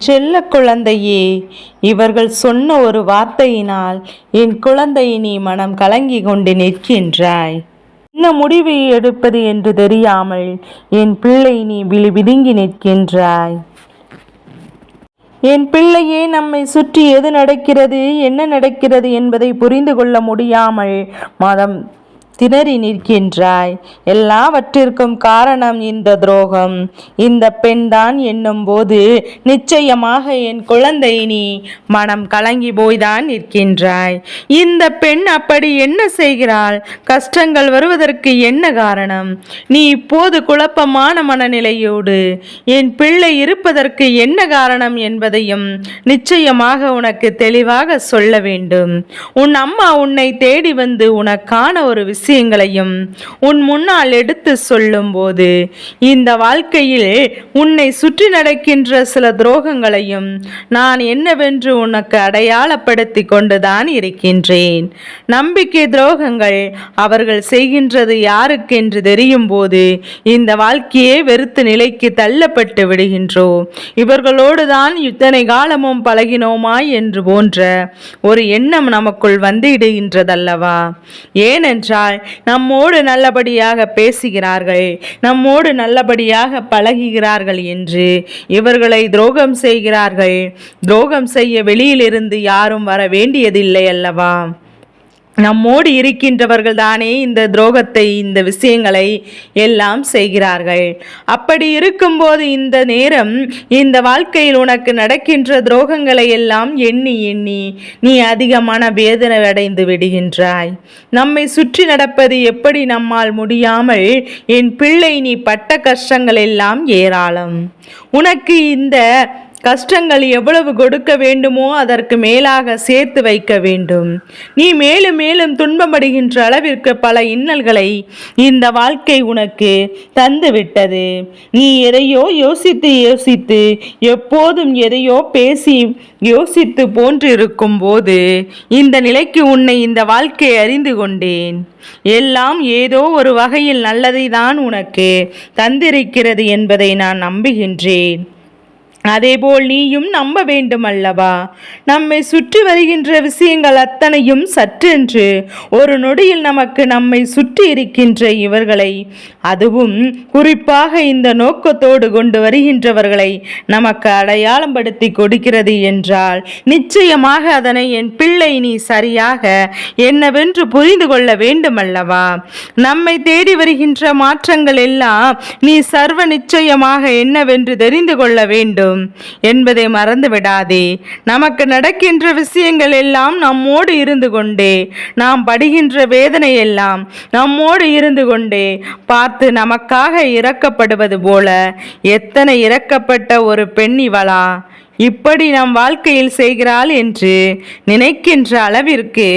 செல்ல குழந்தையே இவர்கள் சொன்ன ஒரு வார்த்தையினால் என் குழந்தை நீ மனம் கலங்கி கொண்டு நிற்கின்றாய். என்ன முடிவை எடுப்பது என்று தெரியாமல் என் பிள்ளை நீ விழி விதுங்கி நிற்கின்றாய். என் பிள்ளையே நம்மை சுற்றி எது நடக்கிறது என்ன நடக்கிறது என்பதை புரிந்து கொள்ள முடியாமல் மதம் திணறி நிற்கின்றாய். எல்லாவற்றிற்கும் காரணம் இந்த துரோகம். இந்த பெண்தான் என்னும் போது நிச்சயமாக என் குழந்தை நீ. மனம் கலங்கி போய்தான் நிற்கின்றாய். இந்த பெண் அப்படி என்ன செய்கிறாள்? கஷ்டங்கள் வருவதற்கு என்ன காரணம்? நீ இப்போது குழப்பமான மனநிலையோடு என் பிள்ளை இருப்பதற்கு என்ன காரணம் என்பதையும் நிச்சயமாக உனக்கு தெளிவாக சொல்ல வேண்டும். உன் அம்மா உன்னை தேடி வந்து உனக்கான ஒரு விஷயம் விஷயங்களையும் உன் முன்னால் எடுத்து சொல்லும்போது இந்த வாழ்க்கையில் உன்னை சுற்றி நடக்கின்ற சில துரோகங்களையும் நான் என்னவென்று உனக்கு அடையாளப்படுத்தி கொண்டுதான் இருக்கின்றேன். நம்பிக்கை துரோகங்கள் அவர்கள் செய்கின்றது யாருக்கென்று தெரியும் போது இந்த வாழ்க்கையே வெறுத்து நிலைக்கு தள்ளப்பட்டு விடுகின்றோம் இவர்களோடு தான் இத்தனை காலமும் பழகினோமா என்று போன்ற ஒரு எண்ணம் நமக்குள் வந்து இடுகின்றதல்லவா? ஏனென்றால் நம்மோடு நல்லபடியாக பேசுகிறார்கள் நம்மோடு நல்லபடியாக பழகுகிறார்கள் என்று இவர்களை துரோகம் செய்கிறார்கள். துரோகம் செய்ய வெளியிலிருந்து யாரும் வர வேண்டியதில்லை அல்லவா? நம்மோடு இருக்கின்றவர்கள் தானே இந்த துரோகத்தை இந்த விஷயங்களை எல்லாம் செய்கிறார்கள். அப்படி இருக்கும்போது இந்த நேரம் இந்த வாழ்க்கையில் உனக்கு நடக்கின்ற துரோகங்களை எல்லாம் எண்ணி எண்ணி நீ அதிகமான வேதனை அடைந்து விடுகின்றாய். நம்மை சுற்றி நடப்பது எப்படி நம்மால் முடியாமல் என் பிள்ளை நீ பட்ட கஷ்டங்கள் எல்லாம் ஏராளம். உனக்கு இந்த கஷ்டங்கள் எவ்வளவு கொடுக்க வேண்டுமோ அதற்கு மேலாக சேர்த்து வைக்க வேண்டும். நீ மேலும் மேலும் துன்பப்படுகின்ற அளவிற்கு பல இன்னல்களை இந்த வாழ்க்கை உனக்கு தந்துவிட்டது. நீ எதையோ யோசித்து யோசித்து எப்போதும் எதையோ பேசி யோசித்து போன்றிருக்கும் போது இந்த நிலைக்கு உன்னை இந்த வாழ்க்கை அறிந்து கொண்டேன். எல்லாம் ஏதோ ஒரு வகையில் நல்லதை தான் உனக்கு தந்திருக்கிறது என்பதை நான் நம்புகின்றேன். அதேபோல் நீயும் நம்ப வேண்டும் அல்லவா நம்மை சுற்றி வருகின்ற விஷயங்கள் அத்தனையும் சற்றென்று ஒரு நொடியில் நமக்கு நம்மை சுற்றி இருக்கின்ற இவர்களை அதுவும் குறிப்பாக இந்த நோக்கத்தோடு கொண்டு வருகின்றவர்களை நமக்கு அடையாளம் படுத்தி கொடுக்கிறது என்றால் நிச்சயமாக அதனை என் பிள்ளை நீ சரியாக என்னவென்று புரிந்து கொள்ள வேண்டும் அல்லவா நம்மை தேடி வருகின்ற மாற்றங்கள் எல்லாம் நீ சர்வ நிச்சயமாக என்னவென்று தெரிந்து கொள்ள வேண்டும். என்பதை மறந்து விடாதே நமக்கு நடக்கின்ற விஷயங்கள் எல்லாம் நம்மோடு இருந்து கொண்டே நாம் படுகின்ற வேதனை எல்லாம் நம்மோடு இருந்து கொண்டே பார்த்து நமக்காக இறக்கப்படுவது போல எத்தனை இறக்கப்பட்ட ஒரு பெண் இவளா. இப்படி நம் வாழ்க்கையில் செய்கிறாள் என்று நினைக்கின்ற அளவிற்கு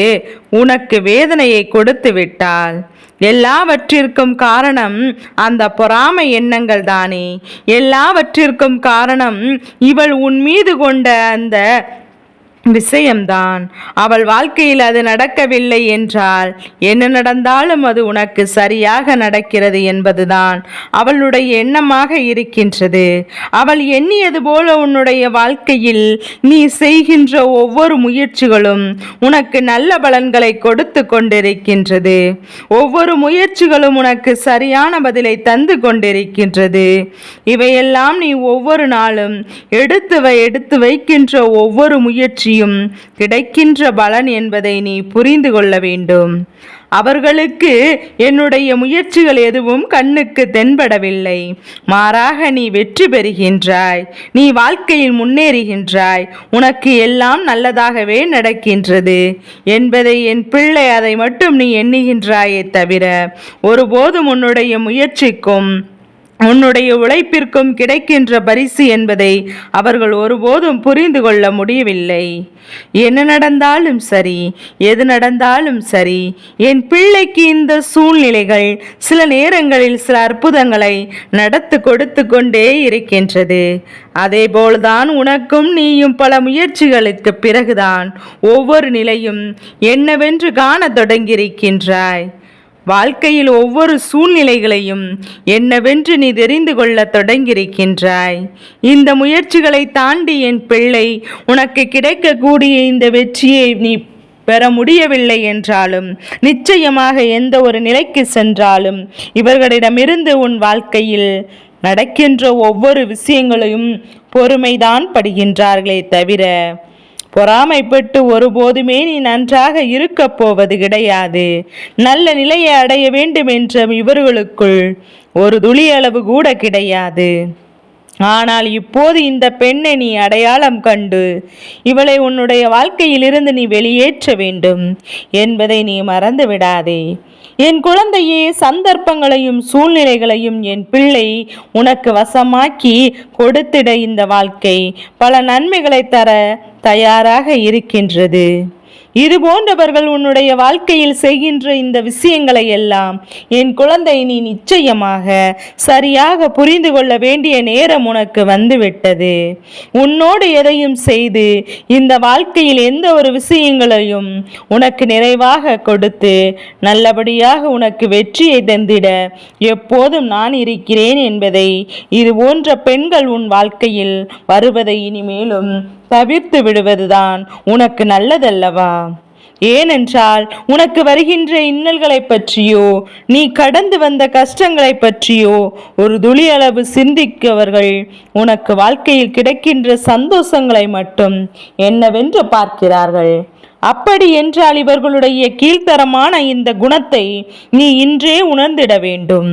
உனக்கு வேதனையை கொடுத்து விட்டாள். எல்லாவற்றிற்கும் காரணம் அந்த பொறாமை எண்ணங்கள் தானே. எல்லாவற்றிற்கும் காரணம் இவள் உன் மீது கொண்ட அந்த விஷயம்தான். அவள் வாழ்க்கையில் அது நடக்கவில்லை என்றால் என்ன நடந்தாலும் அது உனக்கு சரியாக நடக்கிறது என்பதுதான் அவளுடைய எண்ணமாக இருக்கின்றது. அவள் எண்ணியது போல உன்னுடைய வாழ்க்கையில் நீ செய்கின்ற ஒவ்வொரு முயற்சிகளும் உனக்கு நல்ல பலன்களை கொடுத்து கொண்டிருக்கின்றது. ஒவ்வொரு முயற்சிகளும் உனக்கு சரியான பதிலை தந்து கொண்டிருக்கின்றது. இவையெல்லாம் நீ ஒவ்வொரு நாளும் எடுத்து வை எடுத்து வைக்கின்ற ஒவ்வொரு முயற்சி முயற்சியும் கிடைக்கின்ற பலன் என்பதை நீ புரிந்து கொள்ள வேண்டும். அவர்களுக்கு என்னுடைய முயற்சிகள் எதுவும் கண்ணுக்கு தென்படவில்லை. மாறாக நீ வெற்றி பெறுகின்றாய். நீ வாழ்க்கையில் முன்னேறுகின்றாய். உனக்கு எல்லாம் நல்லதாகவே நடக்கின்றது. என்பதை என் பிள்ளை அதை மட்டும் நீ எண்ணுகின்றாயே தவிர ஒருபோதும் உன்னுடைய முயற்சிக்கும் உன்னுடைய உழைப்பிற்கும் கிடைக்கின்ற பரிசு என்பதை அவர்கள் ஒருபோதும் புரிந்து கொள்ள முடியவில்லை. என்ன நடந்தாலும் சரி எது நடந்தாலும் சரி என் பிள்ளைக்கு இந்த சூழ்நிலைகள் சில நேரங்களில் சில அற்புதங்களை நடத்து கொடுத்து கொண்டே இருக்கின்றது. அதேபோல்தான் உனக்கும் நீயும் பல முயற்சிகளுக்கு பிறகுதான் ஒவ்வொரு நிலையும் என்னவென்று காணத் தொடங்கியிருக்கின்றாய். வாழ்க்கையில் ஒவ்வொரு சூழ்நிலைகளையும் என்னவென்று நீ தெரிந்து கொள்ளத் தொடங்கியிருக்கின்றாய். இந்த முயற்சிகளை தாண்டி என் பிள்ளை உனக்கு கிடைக்கக்கூடிய இந்த வெற்றியை நீ பெற முடியவில்லை என்றாலும் நிச்சயமாக எந்த ஒரு நிலைக்கு சென்றாலும் இவர்களிடமிருந்து உன் வாழ்க்கையில் நடக்கின்ற ஒவ்வொரு விஷயங்களையும் பொறுமைதான் படுகின்றார்களே தவிர பொறாமைப்பட்டு ஒருபோதுமே நீ நன்றாக இருக்கப் போவது கிடையாது. நல்ல நிலையை அடைய வேண்டும் என்ற இவர்களுக்குள் ஒரு துளி அளவு கூட கிடையாது. ஆனால் இப்போது இந்த பெண்ணை நீ அடையாளம் கண்டு இவளை உன்னுடைய வாழ்க்கையிலிருந்து நீ வெளியேற்ற வேண்டும் என்பதை நீ மறந்து விடாதே என் குழந்தையே சந்தர்ப்பங்களையும் சூழ்நிலைகளையும் என் பிள்ளை உனக்கு வசமாக்கி கொடுத்திட இந்த வாழ்க்கை. பல நன்மைகளை தர தயாராக இருக்கின்றது. இது போன்றவர்கள் உன்னுடைய வாழ்க்கையில் செய்கின்ற இந்த விஷயங்களை எல்லாம் என் குழந்தை நீ நிச்சயமாக சரியாக புரிந்து கொள்ள வேண்டிய நேரம் உனக்கு வந்துவிட்டது. உன்னோடு எதையும் செய்து இந்த வாழ்க்கையில் எந்த ஒரு விஷயங்களையும் உனக்கு நிறைவாக கொடுத்து நல்லபடியாக உனக்கு வெற்றியை தந்திட எப்போதும் நான் இருக்கிறேன் என்பதை இது போன்ற பெண்கள் உன் வாழ்க்கையில் வருவதை இனிமேலும் தவிர்த்து விடுவதுதான் உனக்கு நல்லதல்லவா? ஏனென்றால் உனக்கு வருகின்ற இன்னல்களைப் பற்றியோ நீ கடந்து வந்த கஷ்டங்களைப் பற்றியோ ஒரு துளியளவு சிந்திக்கவர்கள் உனக்கு வாழ்க்கையில் கிடைக்கின்ற சந்தோஷங்களை மட்டும் என்னவென்று பார்க்கிறார்கள்? அப்படி என்றால் இவர்களுடைய கீழ்த்தரமான இந்த குணத்தை நீ இன்றே உணர்ந்திட வேண்டும்.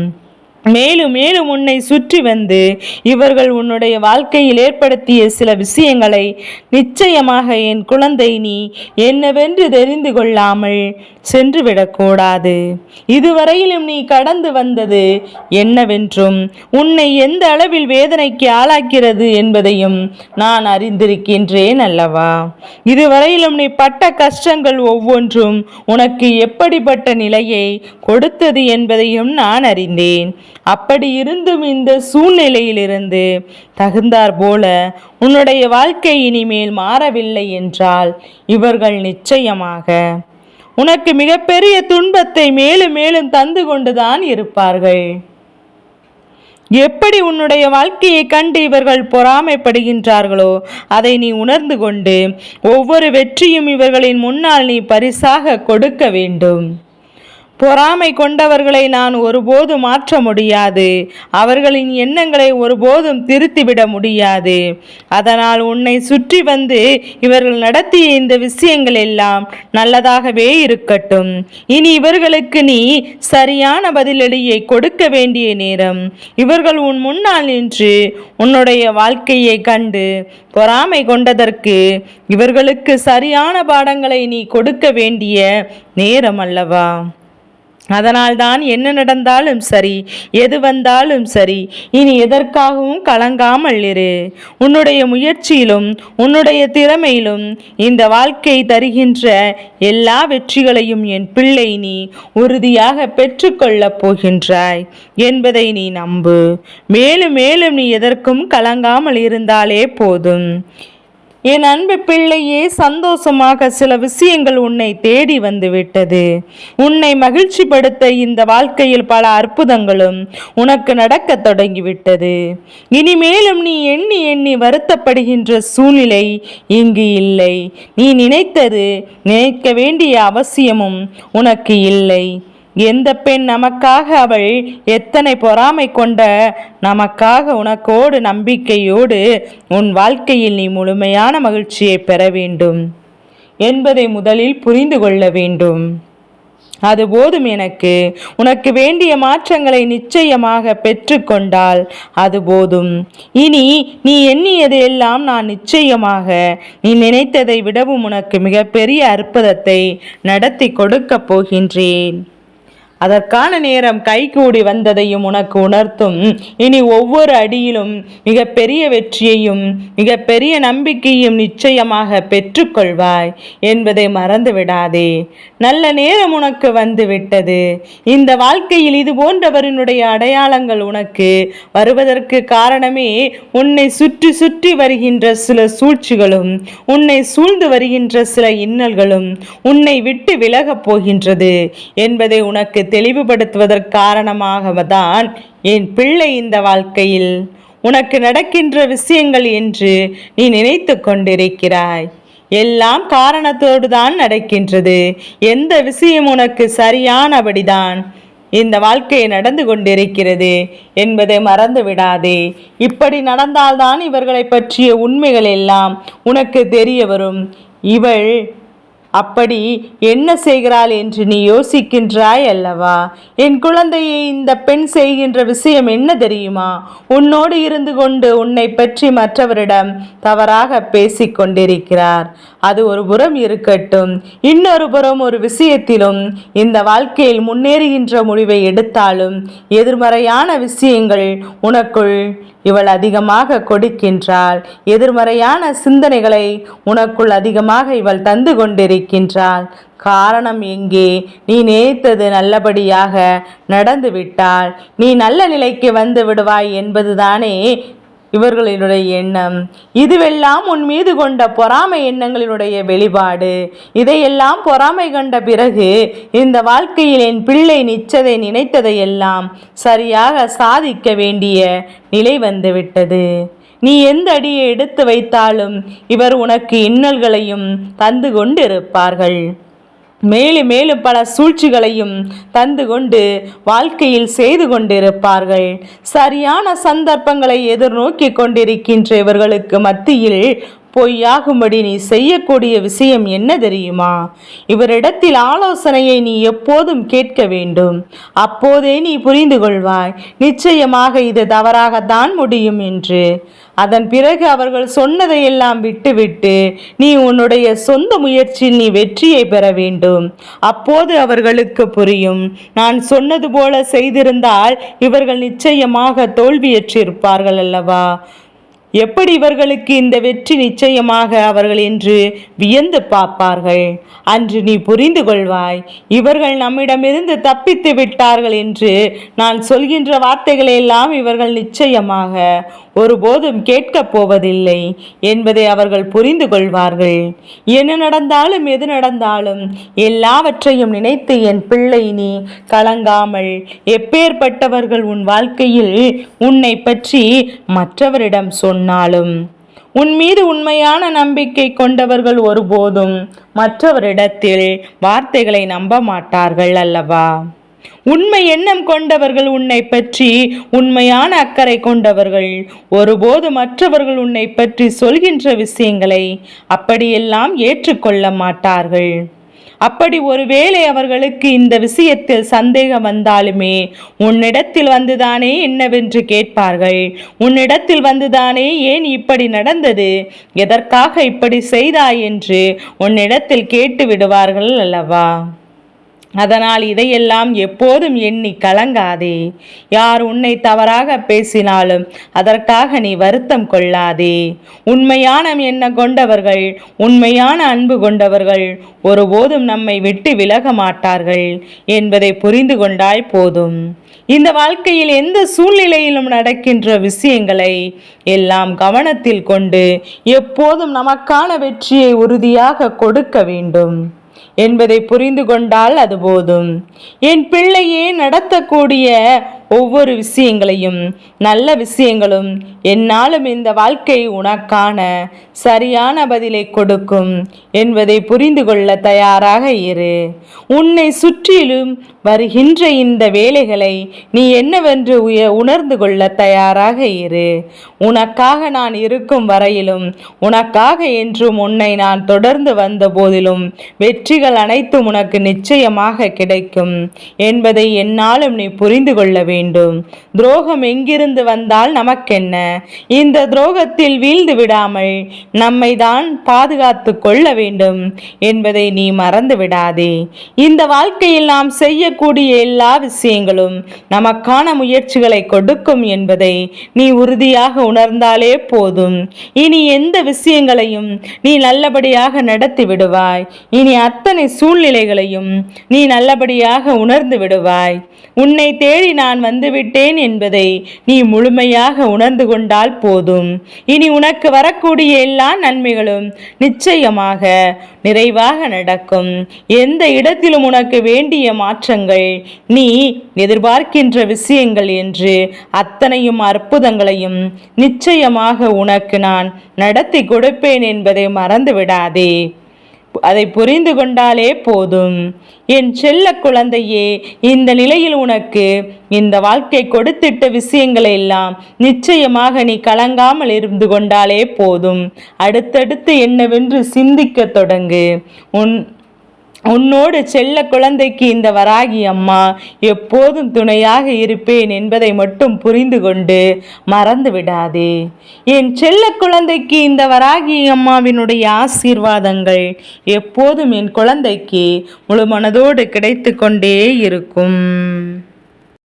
மேலும் மேலும் உன்னை சுற்றி வந்து இவர்கள் உன்னுடைய வாழ்க்கையில் ஏற்படுத்திய சில விஷயங்களை நிச்சயமாக என் குழந்தை நீ என்னவென்று தெரிந்து கொள்ளாமல் சென்றுவிடக்கூடாது. இதுவரையிலும் நீ கடந்து வந்தது என்னவென்றும் உன்னை எந்த அளவில் வேதனைக்கு ஆளாக்கிறது என்பதையும் நான் அறிந்திருக்கின்றேன் அல்லவா? இதுவரையிலும் நீ பட்ட கஷ்டங்கள் ஒவ்வொன்றும் உனக்கு எப்படிப்பட்ட நிலையை கொடுத்தது என்பதையும் நான் அறிந்தேன். அப்படி இருந்தும் இந்த சூழ்நிலையிலிருந்து தகுந்தார் போல உன்னுடைய வாழ்க்கை இனிமேல் மாறவில்லை என்றால் இவர்கள் நிச்சயமாக உனக்கு மிகப்பெரிய துன்பத்தை மேலும் மேலும் தந்து கொண்டுதான் இருப்பார்கள். எப்படி உன்னுடைய வாழ்க்கையை கண்டு இவர்கள் பொறாமைப்படுகின்றார்களோ அதை நீ உணர்ந்து கொண்டு ஒவ்வொரு வெற்றியும் இவர்களின் முன்னால் நீ பரிசாக கொடுக்க வேண்டும். பொறாமை கொண்டவர்களை நான் ஒருபோது மாற்ற முடியாது. அவர்களின் எண்ணங்களை ஒருபோதும் திருத்திவிட முடியாது. அதனால் உன்னை சுற்றி வந்து இவர்கள் நடத்திய இந்த விஷயங்கள் எல்லாம் நல்லதாகவே இருக்கட்டும். இனி இவர்களுக்கு நீ சரியான பதிலடியை கொடுக்க வேண்டிய நேரம். இவர்கள் உன் முன்னால் நின்று உன்னுடைய வாழ்க்கையை கண்டு பொறாமை கொண்டதற்கு இவர்களுக்கு சரியான பாடங்களை நீ கொடுக்க வேண்டிய நேரம் அல்லவா? அதனால்தான் என்ன நடந்தாலும் சரி எது வந்தாலும் சரி இனி எதற்காகவும் கலங்காமல் இரு. உன்னுடைய முயற்சியிலும் உன்னுடைய திறமையிலும் இந்த வாழ்க்கை தருகின்ற எல்லா வெற்றிகளையும் என் பிள்ளை நீ உறுதியாக பெற்றுக்கொள்ளப் போகின்றாய் என்பதை நீ நம்பு. மேலும் மேலும் நீ எதற்கும் கலங்காமல் இருந்தாலே போதும். என் அன்பு பிள்ளையே சந்தோஷமாக சில விஷயங்கள் உன்னை தேடி வந்து விட்டது உன்னை மகிழ்ச்சிப்படுத்த இந்த வாழ்க்கையில் பல அற்புதங்களும் உனக்கு நடக்க தொடங்கிவிட்டது. இனிமேலும் நீ எண்ணி எண்ணி வருத்தப்படுகின்ற சூழ்நிலை இங்கு இல்லை. நீ நினைத்தது நினைக்க வேண்டிய அவசியமும் உனக்கு இல்லை. எந்த பெண் நமக்காக அவள் எத்தனை பொறாமை கொண்ட நமக்காக உனக்கோடு நம்பிக்கையோடு உன் வாழ்க்கையில் நீ முழுமையான மகிழ்ச்சியை பெற வேண்டும் என்பதை முதலில் புரிந்து கொள்ள வேண்டும். அது போதும் எனக்கு. உனக்கு வேண்டிய மாற்றங்களை நிச்சயமாக பெற்றுக்கொண்டால் அது போதும். இனி நீ எண்ணியதையெல்லாம் நான் நிச்சயமாக நீ நினைத்ததை விடவும் உனக்கு மிகப்பெரிய அற்புதத்தை நடத்தி கொடுக்கப் போகின்றேன். அதற்கான நேரம் கைகூடி வந்ததையும் உனக்கு உணர்த்தும். இனி ஒவ்வொரு அடியிலும் மிக பெரிய வெற்றியையும் மிக பெரிய நம்பிக்கையும் நிச்சயமாக பெற்றுக்கொள்வாய் என்பதை மறந்து விடாதே நல்ல நேரம் உனக்கு வந்து விட்டது இந்த வாழ்க்கையில் இது போன்றவரினுடைய அடையாளங்கள் உனக்கு வருவதற்கு காரணமே உன்னை சுற்றி சுற்றி வருகின்ற சில சூழ்ச்சிகளும் உன்னை சூழ்ந்து வருகின்ற சில இன்னல்களும் உன்னை விட்டு விலகப் போகின்றது என்பதை உனக்கு தெளிவுபடுத்துவதற்கு காரணமாக தான் என் பிள்ளை இந்த வாழ்க்கையில் உனக்கு நடக்கின்ற விஷயங்கள் என்று நீ நினைத்து கொண்டிருக்கிறாய். எல்லாம் காரணத்தோடு தான் நடக்கின்றது. எந்த விஷயம் உனக்கு சரியானபடிதான் இந்த வாழ்க்கை நடந்து கொண்டிருக்கிறது என்பதை மறந்து விடாதே. இப்படி நடந்தால்தான் இவர்களை பற்றிய உண்மைகள் எல்லாம் உனக்கு தெரிய வரும். இவள் அப்படி என்ன செய்கிறாள் என்று நீ யோசிக்கின்றாய் அல்லவா? என் குழந்தையை இந்த பெண் செய்கின்ற விஷயம் என்ன தெரியுமா? உன்னோடு இருந்து கொண்டு உன்னை பற்றி மற்றவரிடம் தவறாக பேசிக் கொண்டிருக்கிறார். அது ஒரு புறம் இருக்கட்டும். இன்னொரு புறம் ஒரு விஷயத்திலும் இந்த வாழ்க்கையில் முன்னேறுகின்ற முடிவை எடுத்தாலும் எதிர்மறையான விஷயங்கள் உனக்குள் இவள் அதிகமாக கொடுக்கின்றாள். எதிர்மறையான சிந்தனைகளை உனக்குள் அதிகமாக இவள் தந்து கொண்டிருக்கின்றாள் காரணம் எங்கே? நீ நினைத்தது நல்லபடியாக நடந்துவிட்டால் நீ நல்ல நிலைக்கு வந்து விடுவாய் என்பதுதானே இவர்களினுடைய எண்ணம். இதுவெல்லாம் உன் மீது கொண்ட பொறாமை எண்ணங்களினுடைய வெளிப்பாடு. இதையெல்லாம் பொறாமை கண்ட பிறகு இந்த வாழ்க்கையில் என் பிள்ளை நிச்சதை நினைத்ததையெல்லாம் சரியாக சாதிக்க வேண்டிய நிலை வந்துவிட்டது நீ எந்த அடியை எடுத்து வைத்தாலும் இவர் உனக்கு இன்னல்களையும் தந்து கொண்டிருப்பார்கள். மேலும் மேலும் பல சூழ்ச்சிகளையும் தந்து கொண்டு வாழ்க்கையில் செய்து கொண்டிருப்பார்கள். சரியான சந்தர்ப்பங்களை எதிர்நோக்கி கொண்டிருக்கின்ற இவர்களுக்கு மத்தியில் பொய்யாகும்படி நீ செய்யக்கூடிய விஷயம் என்ன தெரியுமா? இவரிடத்தில் ஆலோசனையை நீ எப்போதும் கேட்க வேண்டும். அப்போதே நீ புரிந்து கொள்வாய். நிச்சயமாக இது தவறாகத்தான் முடியும் என்று. அதன் பிறகு அவர்கள் சொன்னதையெல்லாம் விட்டுவிட்டு நீ உன்னுடைய சொந்த முயற்சியில் நீ வெற்றியை பெற வேண்டும். அப்போது அவர்களுக்கு புரியும். நான் சொன்னது போல செய்திருந்தால் இவர்கள் நிச்சயமாக தோல்வியற்றிருப்பார்கள் அல்லவா? எப்படி இவர்களுக்கு இந்த வெற்றி நிச்சயமாக அவர்கள் என்று வியந்து பார்ப்பார்கள்? அன்று நீ புரிந்து கொள்வாய். இவர்கள் நம்மிடமிருந்து தப்பித்து விட்டார்கள் என்று நான் சொல்கின்ற வார்த்தைகளை எல்லாம் இவர்கள் நிச்சயமாக ஒருபோதும் கேட்கப் போவதில்லை என்பதை அவர்கள் புரிந்து கொள்வார்கள். என்ன நடந்தாலும் எது நடந்தாலும் எல்லாவற்றையும் நினைத்து என் பிள்ளை நீ கலங்காமல் எப்பேற்பட்டவர்கள் உன் வாழ்க்கையில் உன்னை பற்றி மற்றவரிடம் சொன்னாலும் உன் மீது உண்மையான நம்பிக்கை கொண்டவர்கள் ஒருபோதும் மற்றவரிடத்தில் வார்த்தைகளை நம்ப மாட்டார்கள் அல்லவா? உண்மை எண்ணம் கொண்டவர்கள் உன்னை பற்றி உண்மையான அக்கறை கொண்டவர்கள். ஒருபோது மற்றவர்கள் உன்னை பற்றி சொல்கின்ற விஷயங்களை அப்படியெல்லாம் ஏற்றுக்கொள்ள மாட்டார்கள். அப்படி ஒருவேளை அவர்களுக்கு இந்த விஷயத்தில் சந்தேகம் வந்தாலுமே உன்னிடத்தில் வந்துதானே என்னவென்று கேட்பார்கள். உன்னிடத்தில் வந்துதானே ஏன் இப்படி நடந்தது? எதற்காக இப்படி செய்தாய் என்று உன்னிடத்தில் கேட்டு விடுவார்கள் அல்லவா? அதனால் இதையெல்லாம் எப்போதும் எண்ணி கலங்காதே. யார் உன்னை தவறாக பேசினாலும் அதற்காக நீ வருத்தம் கொள்ளாதே. உண்மையான என்ன கொண்டவர்கள் உண்மையான அன்பு கொண்டவர்கள் ஒருபோதும் நம்மை விட்டு விலக மாட்டார்கள் என்பதை புரிந்து கொண்டாய் போதும். இந்த வாழ்க்கையில் எந்த சூழ்நிலையிலும் நடக்கின்ற விஷயங்களை எல்லாம் கவனத்தில் கொண்டு எப்போதும் நமக்கான வெற்றியை உறுதியாக கொடுக்க வேண்டும். என்பதை புரிந்து கொண்டால் அது போதும். என் பிள்ளையே நடத்தக்கூடிய ஒவ்வொரு விஷயங்களையும் நல்ல விஷயங்களும் என்னாலும் இந்த வாழ்க்கை உனக்கான சரியான பதிலை கொடுக்கும் என்பதை புரிந்து கொள்ள தயாராக இரு. உன்னை சுற்றிலும் வருகின்ற இந்த வேலைகளை நீ என்னவென்று உய உணர்ந்து கொள்ள தயாராக இரு. உனக்காக நான் இருக்கும் வரையிலும் உனக்காக என்றும் உன்னை நான் தொடர்ந்து வந்த போதிலும் வெற்றிகள் அனைத்தும் உனக்கு நிச்சயமாக கிடைக்கும் என்பதை என்னாலும் நீ புரிந்து கொள்ள வேண்டும். துரோகம் எங்கிருந்து வந்தால் நமக்கென்ன? இந்த துரோகத்தில் வீழ்ந்து விடாமல் நம்மை தான் பாதுகாத்து கொள்ள வேண்டும் என்பதை நீ மறந்து விடாதே. இந்த வாழ்க்கையில் நாம் செய்யக்கூடிய எல்லா விஷயங்களும் நமக்கான முயற்சிகளை கொடுக்கும் என்பதை நீ உறுதியாக உணர்ந்தாலே போதும். இனி எந்த விஷயங்களையும் நீ நல்லபடியாக நடத்தி விடுவாய். இனி அத்தனை சூழ்நிலைகளையும் நீ நல்லபடியாக உணர்ந்து விடுவாய். உன்னை தேடி நான் வந்துவிட்டேன் என்பதை நீ முழுமையாக உணர்ந்து கொண்டு கொண்டால் போதும். இனி உனக்கு வரக்கூடிய எல்லா நன்மைகளும் நிச்சயமாக நிறைவாக நடக்கும். எந்த இடத்திலும் உனக்கு வேண்டிய மாற்றங்கள் நீ எதிர்பார்க்கின்ற விஷயங்கள் என்று அத்தனையும் அற்புதங்களையும் நிச்சயமாக உனக்கு நான் நடத்தி கொடுப்பேன் என்பதை மறந்து விடாதே அதை புரிந்து கொண்டாலே போதும். என் செல்ல குழந்தையே இந்த நிலையில் உனக்கு இந்த வாழ்க்கை கொடுத்திட்ட விஷயங்களை எல்லாம் நிச்சயமாக நீ கலங்காமல் இருந்து கொண்டாலே போதும். அடுத்தடுத்து என்னவென்று சிந்திக்கத் தொடங்கு. உன் உன்னோடு செல்ல குழந்தைக்கு இந்த வராகி அம்மா எப்போதும் துணையாக இருப்பேன் என்பதை மட்டும் புரிந்து கொண்டு மறந்து விடாதே. என் செல்ல குழந்தைக்கு இந்த வராகி அம்மாவினுடைய ஆசீர்வாதங்கள் எப்போதும் என் குழந்தைக்கு முழு மனதோடு கிடைத்து கொண்டே இருக்கும்.